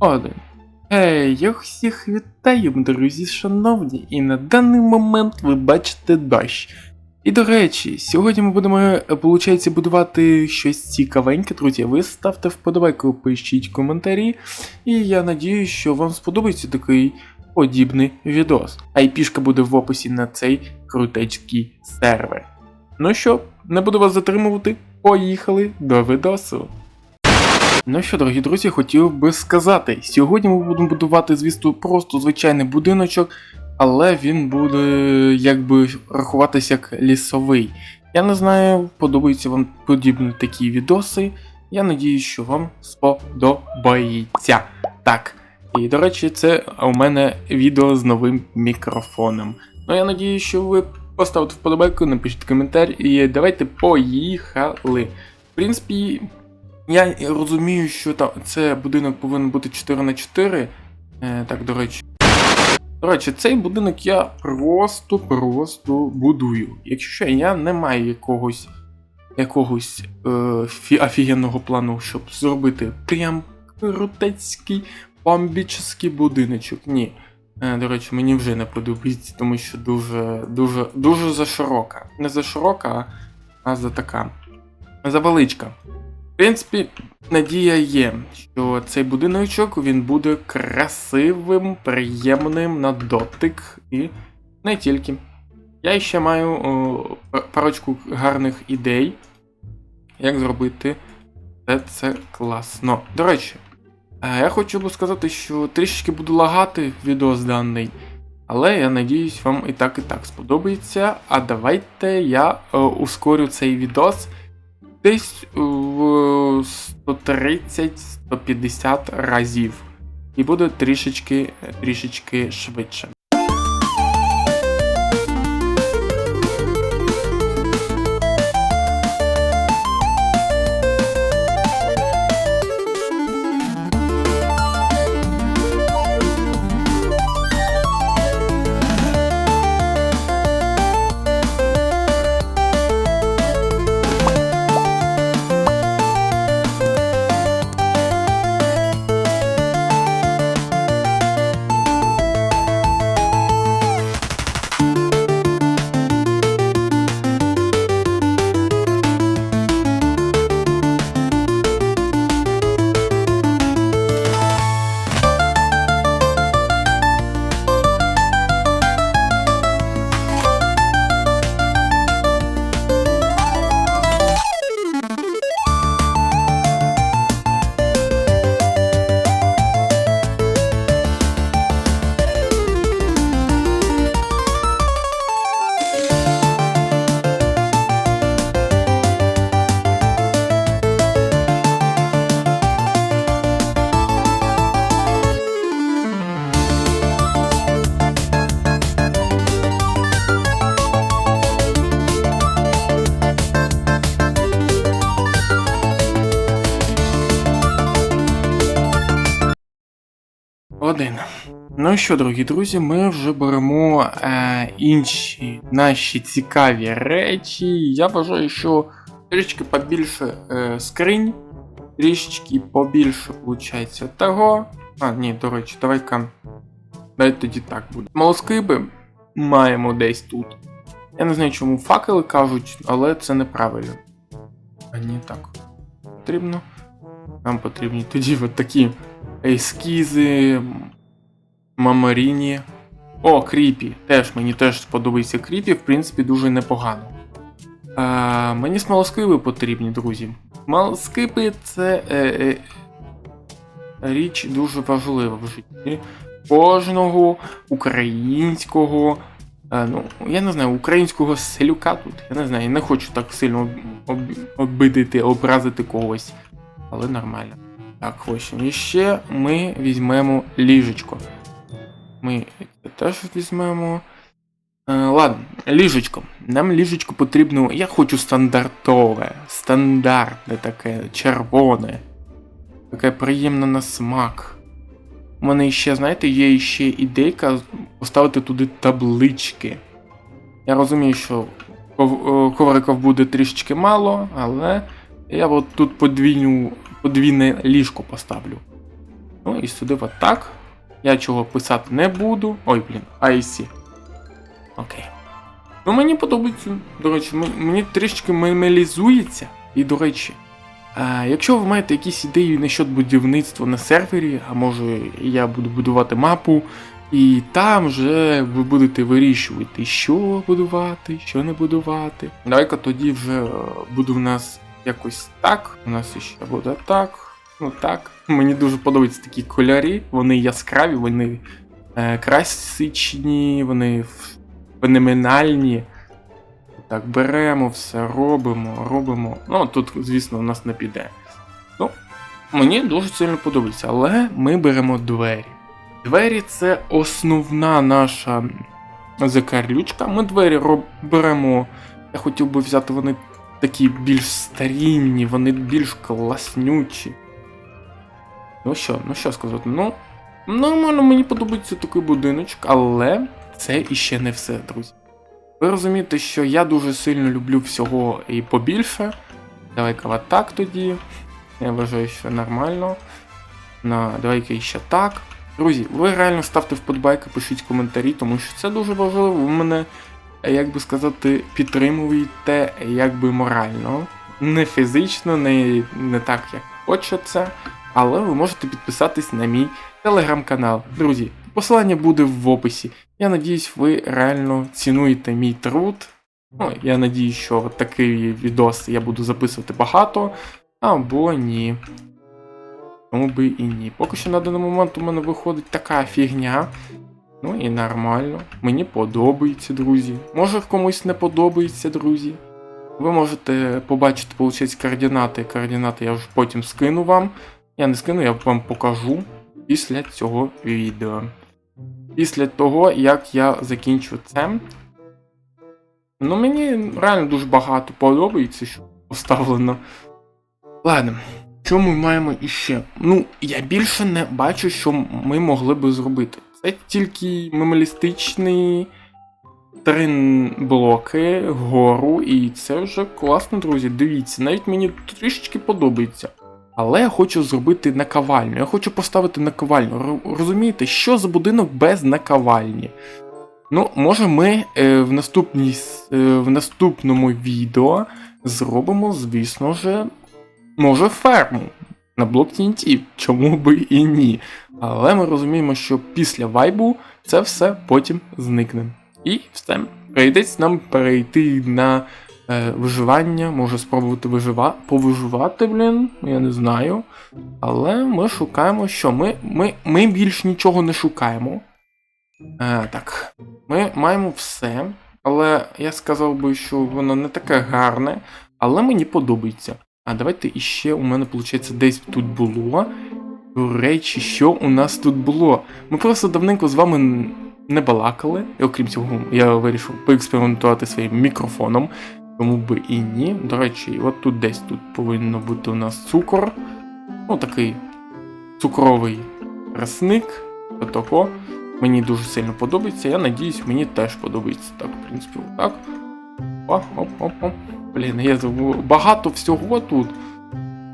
Один. Ей, я всіх вітаю, друзі, шановні, і на даний момент ви бачите дощ. І до речі, сьогодні ми будемо, виходить, будувати щось цікавеньке, друзі. Ви ставте вподобайку, пишіть коментарі, і я надію, що вам сподобається такий подібний відос. Айпішка буде в описі на цей крутецький сервер. Ну що, не буду вас затримувати, поїхали до відосу. Ну що, дорогі друзі, хотів би сказати, сьогодні ми будемо будувати, звісно, просто звичайний будиночок, але він буде якби рахуватися як лісовий. Я не знаю, подобаються вам подібні такі відоси. Я надію, що вам сподобається. Так. І до речі, це у мене відео з новим мікрофоном. Ну я надію, що ви поставите вподобайку, напишіть коментар і давайте поїхали. В принципі, я розумію, що там це будинок повинен бути 4 на 4 Е, так, до речі. До речі, цей будинок я просто-просто будую. Якщо що, я не маю якогось якогось е, фі- офігенного плану, щоб зробити прям крутецький бомбічний будиночок. Ні. Е, до речі, мені вже не подобається, тому що дуже, дуже, дуже заширока. Не заширока, а за така. Завеличка. В принципі, надія є, що цей будиночок він буде красивим, приємним на дотик і не тільки. Я ще маю о, парочку гарних ідей, як зробити все це класно. До речі, е, я хочу би сказати, що трішечки буду лагати відос даний. Але я надіюсь, вам і так і так сподобається. А давайте я е, ускорю цей відос десь в 130-150 разів. І буде трішечки, трішечки швидше. Один. Ну що, дорогі друзі, ми вже беремо е, інші наші цікаві речі. Я вважаю, що трішки побільше е, скринь, трішечки побільше, виходить, того. А, ні, до речі, давай-ка. Давай тоді так буде. Малоскиби маємо десь тут. Я не знаю, чому факели кажуть, але це неправильно. А ні, так. Потрібно. Нам потрібні тоді от такі ескізи, мамаріні. О, кріпі. Теж мені теж сподобається кріпі, в принципі, дуже непогано. А, мені смолоскипи потрібні, друзі. Смолоскипи це е, е, річ дуже важлива в житті кожного українського. е, ну, я не знаю, українського селюка тут. Я не знаю, я не хочу так сильно об, об, обидити, образити когось. Але нормально. Так, ось. І ще ми візьмемо ліжечко. Ми це теж візьмемо. Е, ладно, ліжечко. Нам ліжечко потрібно. Я хочу стандартове, стандартне таке, червоне. Таке приємне на смак. У мене ще, знаєте, є ще ідейка поставити туди таблички. Я розумію, що е, ковриків буде трішечки мало, але я от тут подвійну, подвійне ліжко поставлю. Ну і сюди отак. Я чого писати не буду. Ой, блін, IC. Окей. Ну мені подобається. До речі, мені трішки мемелізується. І до речі, а, якщо ви маєте якісь ідеї насчет будівництва на сервері, а може я буду будувати мапу, і там вже ви будете вирішувати, що будувати, що не будувати. Давай-ка тоді вже е, буде в нас якось так. У нас ще буде так. Ну так. Мені дуже подобаються такі кольори. Вони яскраві, вони е, красичні, вони феноменальні. Так, беремо все, робимо, робимо. Ну, тут, звісно, у нас не піде. Ну, мені дуже сильно подобається, але ми беремо двері. Двері це основна наша закарлючка. Ми двері роб... беремо. Я хотів би взяти вони такі більш старінні, вони більш класнючі. Ну що, ну що сказати, ну. Нормально, мені подобається такий будиночок, але це іще не все, друзі. Ви розумієте, що я дуже сильно люблю всього і побільше. Давай-ка так тоді. Я вважаю, що нормально. На, давай-ка ще так. Друзі, ви реально ставте вподобайки, пишіть коментарі, тому що це дуже важливо. Ви мене, як би сказати, підтримуєте якби морально. Не фізично, не, не так, як хочеться. Але ви можете підписатись на мій телеграм-канал. Друзі, посилання буде в описі. Я надіюсь, ви реально цінуєте мій труд. Ну, я надіюсь, що такий відос я буду записувати багато, або ні. Тому би і ні. Поки що на даний момент у мене виходить така фігня. Ну і нормально. Мені подобається, друзі. Може комусь не подобається, друзі. Ви можете побачити, виходить, координати. Координати я вже потім скину вам. Я не скину, я вам покажу після цього відео. Після того, як я закінчу це. Ну, мені реально дуже багато подобається, що поставлено. Ладно, що ми маємо іще? Ну, я більше не бачу, що ми могли би зробити. Це тільки мемалістичний три блоки, гору, і це вже класно, друзі. Дивіться, навіть мені трішечки подобається. Але я хочу зробити наковальню. Я хочу поставити наковальню. Розумієте, що за будинок без наковальні? Ну, може, ми е, в, наступній, е, в наступному відео зробимо, звісно ж, може, ферму на блок TNT. Чому би і ні? Але ми розуміємо, що після вайбу це все потім зникне. І все. Прийдеться нам перейти на е, виживання, може спробувати вижива... повиживати, блін, я не знаю. Але ми шукаємо що? Ми, ми, ми більш нічого не шукаємо. Е, так, ми маємо все, але я сказав би, що воно не таке гарне, але мені подобається. А давайте іще у мене, виходить, десь тут було. До речі, що у нас тут було? Ми просто давненько з вами не балакали. І окрім цього, я вирішив поекспериментувати своїм мікрофоном. Чому би і ні. До речі, от тут десь тут повинно бути у нас цукор. Ну, такий цукровий росник. Отако. Мені дуже сильно подобається. Я надіюсь, мені теж подобається. Так, в принципі, так. О, оп, оп, оп. Блін, я. Багато всього тут.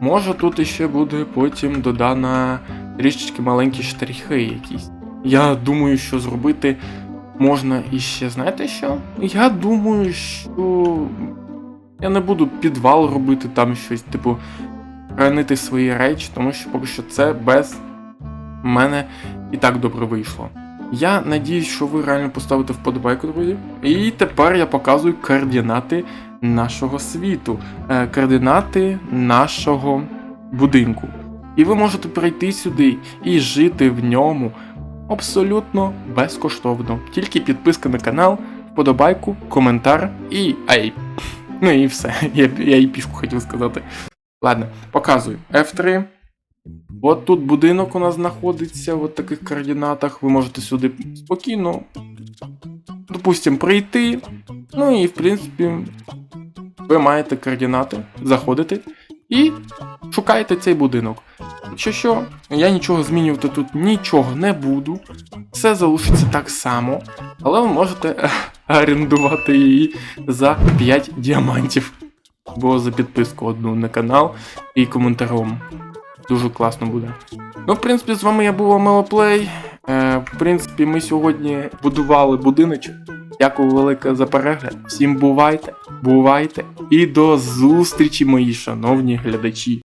Може тут іще буде потім додана трішечки маленькі штрихи якісь. Я думаю, що зробити можна іще, знаєте що? Я думаю, що. Я не буду підвал робити там щось, типу, хранити свої речі, тому що поки що це без мене і так добре вийшло. Я надіюсь, що ви реально поставите вподобайку, друзі. І тепер я показую координати нашого світу, е, координати нашого будинку. І ви можете прийти сюди і жити в ньому абсолютно безкоштовно. Тільки підписка на канал, вподобайку, коментар і ай. Ну і все. Я, я і пішку хотів сказати. Ладно, показую. F3. От тут будинок у нас знаходиться в таких координатах. Ви можете сюди спокійно, допустим, прийти. Ну і в принципі, ви маєте координати, заходите і шукаєте цей будинок. Якщо що, я нічого змінювати тут нічого не буду. Все залишиться так само, але ви можете е, орендувати її за 5 діамантів. Або за підписку одну на канал і коментаром. Дуже класно буде. Ну, в принципі, з вами я був Амелоплей. Е, в принципі, ми сьогодні будували будиночок. Дякую велике за перегляд. Всім бувайте, бувайте і до зустрічі, мої шановні глядачі.